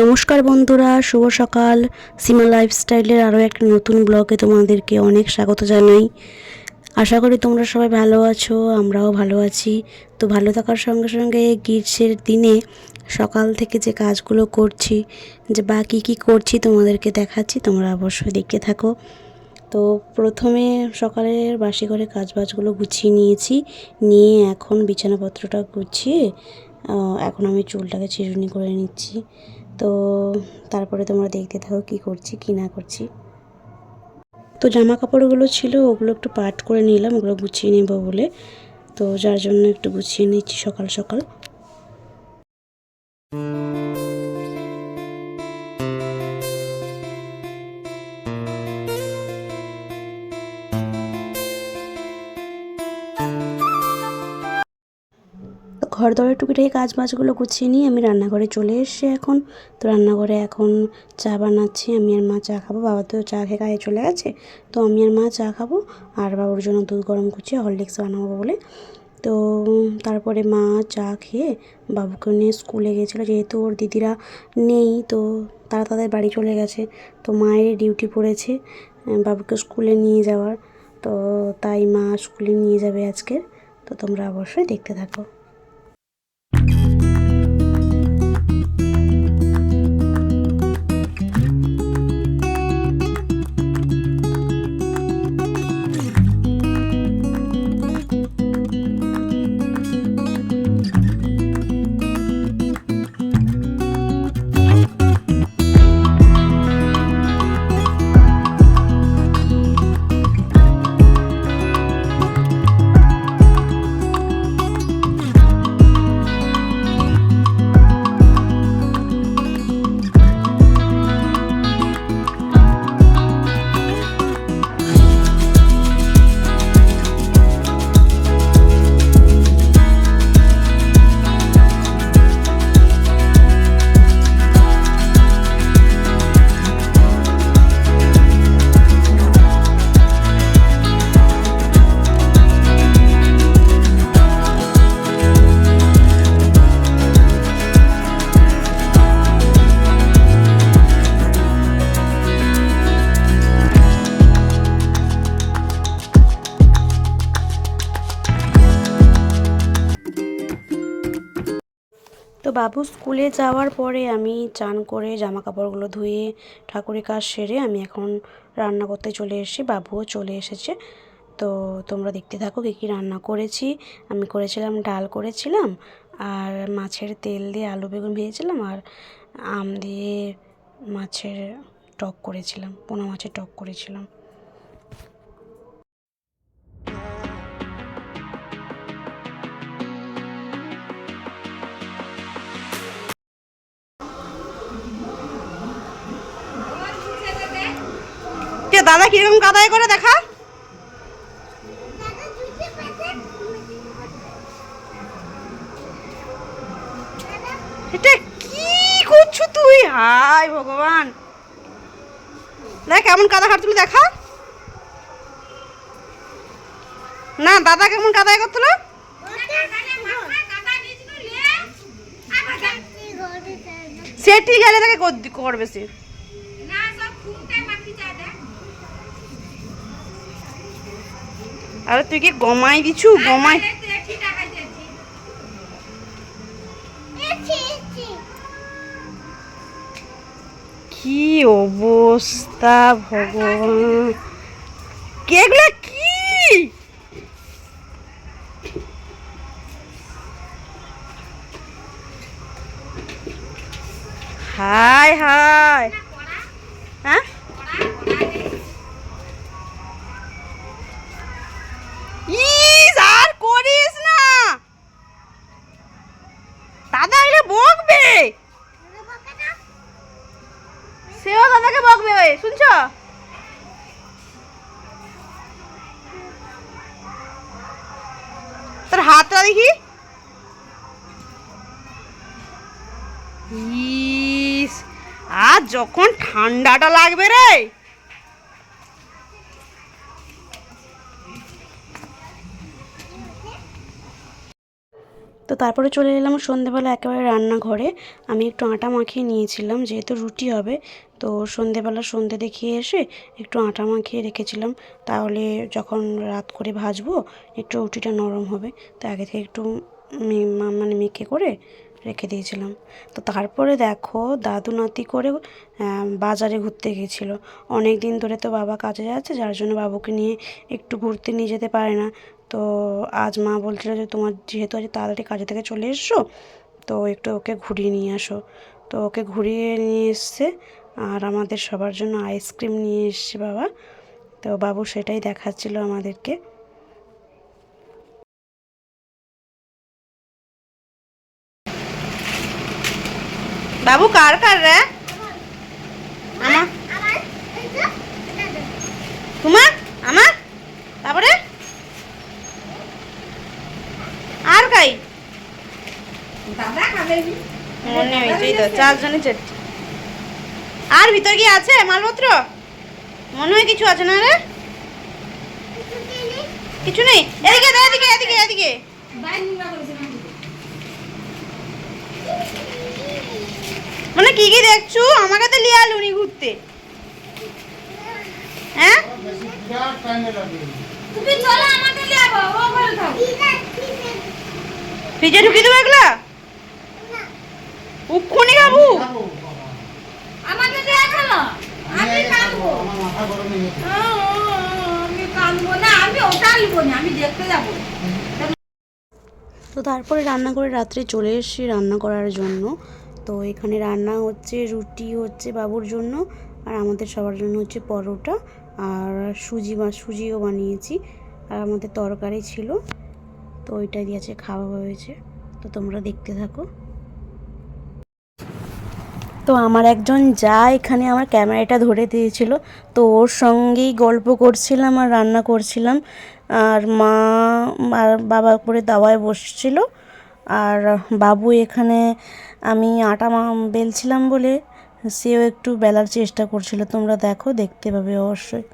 নমস্কার বন্ধুরা, শুভ সকাল। সীমা লাইফস্টাইলের আরও একটা নতুন ব্লগে তোমাদেরকে অনেক স্বাগত জানাই। আশা করি তোমরা সবাই ভালো আছো, আমরাও ভালো আছি। তো ভালো থাকার সঙ্গে সঙ্গে গ্রীষ্মের দিনে সকাল থেকে যে কাজগুলো করছি, যে বা কী কী করছি তোমাদেরকে দেখাচ্ছি, তোমরা অবশ্যই দেখতে থাকো। তো প্রথমে সকালের বাসি করে কাজ বাজগুলো গুছিয়ে নিয়েছি, নিয়ে এখন বিছানাপত্রটা গুছিয়ে এখন আমি চুলটাকে চিরুনি করে নিচ্ছি। তো তারপরে তোমরা দেখতে থাকো কি করছি, কি না করছি। তো জামা কাপড়গুলো ছিল, ওগুলো একটু পাট করে নিলাম, ওগুলো গুছিয়ে নেব বলে। তো যার জন্য একটু গুছিয়ে নিচ্ছি সকাল সকাল। ঘর দরের টুকিটাকি কাজ বাজগুলো গুছিয়ে নিয়ে আমি রান্নাঘরে চলে এসেছি এখন। তো রান্নাঘরে এখন চা বানাচ্ছি, আমি আর মা চা খাব। বাবা তো চা খেয়ে গায়ে চলে গেছে। তো আমি আর মা চা খাব আর বাবুর জন্য দুধ গরম করছি হরলিক্স বানাবো বলে। তো তারপরে মা চা খেয়ে বাবুকে নিয়ে স্কুলে গেছিল যেহেতু ওর দিদিরা নেই, তো তারা তাদের বাড়ি চলে গেছে। তো মায়ের ডিউটি পড়েছে বাবুকে স্কুলে নিয়ে যাওয়ার। তো তাই মা স্কুলে নিয়ে যাবে আজকে। তো তোমরা অবশ্যই দেখতে থাকো। বাবু স্কুলে যাওয়ার পরে আমি চান করে জামা কাপড়গুলো ধুয়ে ঠাকুরের কাজ সেরে আমি এখন রান্না করতে চলে এসেছি। বাবুও চলে এসেছে। তো তোমরা দেখতে থাকো কী কী রান্না করেছি। আমি করেছিলাম, ডাল করেছিলাম, আর মাছের তেল দিয়ে আলু বেগুন ভেজেছিলাম, আর আম দিয়ে মাছের টক করেছিলাম, পোনা মাছের টক করেছিলাম। কে, দাদা কীরকম কাদাই করে দেখা? এটা কি করছ তুই? হাই ভগবান। দেখ, কেমন কাদা কাটছিল দেখা। না, দাদা কেমন কাদাই করছিল সেটি গেলে তাকে কর- করবে সে। আরে তুই কি গমাই দিছু গমাই কি অবস্থা ভগবান। কেগুলো কি? Hi hi. সেও দাদাকে বকবে ওই শুনছো? তোর হাতটা দেখি। ইস আর যখন ঠান্ডাটা লাগবে রে তো তারপরে চলে এলাম সন্ধেবেলা একেবারে রান্নাঘরে। আমি একটু আটা মাখিয়ে নিয়েছিলাম, যেহেতু রুটি হবে, তো সন্ধেবেলা সন্ধে দেখিয়ে এসে একটু আটা মাখিয়ে রেখেছিলাম। তাহলে যখন রাত করে ভাজবো, একটু রুটিটা নরম হবে। তো আগে থেকে একটু মানে মেখে করে রেখে দিয়েছিলাম। তো তারপরে দেখো, দাদু নাতি করে বাজারে ঘুরতে গেছিল। অনেক দিন ধরে তো বাবা কাজে যাচ্ছে, যার জন্য বাবুকে নিয়ে একটু ঘুরতে নিয়ে যেতে পারে না। তো আজ মা বলছিল যে তোমার যেহেতু আজ তাড়াতাড়ি কাজে থেকে চলে এসছো তো একটু ওকে ঘুরিয়ে নিয়ে আসো। তো ওকে ঘুরিয়ে নিয়ে এসছে আর আমাদের সবার জন্য আইসক্রিম নিয়ে এসছে বাবা। তো বাবু সেটাই দেখাচ্ছিল আমাদেরকে। বাবু কার কার রে? তোমার আমার তারপরে আর কাই মনে হয়েছে এই তো চারজনই চারটি আর ভিতর কি আছে? মালপত্র? মনে হয় কিছু আছে না রে? কিছু নেই? এদিকে এদিকে এদিকে এদিকে। মানে কি কি দেখছ? আমাকে তো লিয়ে আলুনি ঘুরতে। হ্যাঁ? তুমি চলো আমাকে নিয়ে যাব ঘরে থাক ফ্রিজে ঢুকিয়ে দেবো এগুলা? উক্ষুনি খাব আমাকে চলো আমি কাঁদবো। ও, আমি কাঁদবো না আমি ওটা না আমি দেখতে যাব। তো তারপরে রান্না করে রাত্রে চলে এসেছি রান্না করার জন্য। তো এখানে রান্না হচ্ছে রুটি হচ্ছে বাবুর জন্য আর আমাদের সবার জন্য হচ্ছে পরোটা আর সুজি বা সুজিও বানিয়েছি আর আমাদের তরকারি ছিল। তো ওইটাই দিয়েছে খাওয়া হয়েছে। তো তোমরা দেখতে থাকো। তো আমার একজন যা এখানে আমার ক্যামেরাটা ধরে দিয়েছিল, তো ওর সঙ্গেই গল্প করছিলাম আর রান্না করছিলাম। আর মা আর বাবা করে দাওয়ায় বসছিল। আর বাবু এখানে আমি আটা মা বেলছিলাম বলে সেও একটু বেলার চেষ্টা করছিল। তোমরা দেখো, দেখতে পাবে অবশ্যই।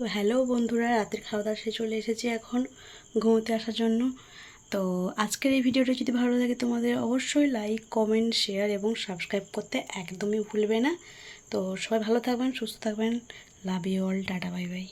তো হ্যালো বন্ধুরা, রাতের খাওয়া দাওয়া সে চলে এসেছি এখন ঘুমোতে আসার জন্য। তো আজকের এই ভিডিওটা যদি ভালো লাগে তোমাদের অবশ্যই লাইক কমেন্ট শেয়ার এবং সাবস্ক্রাইব করতে একদমই ভুলবে না। তো সবাই ভালো থাকবেন, সুস্থ থাকবেন। Love you all tata bye bye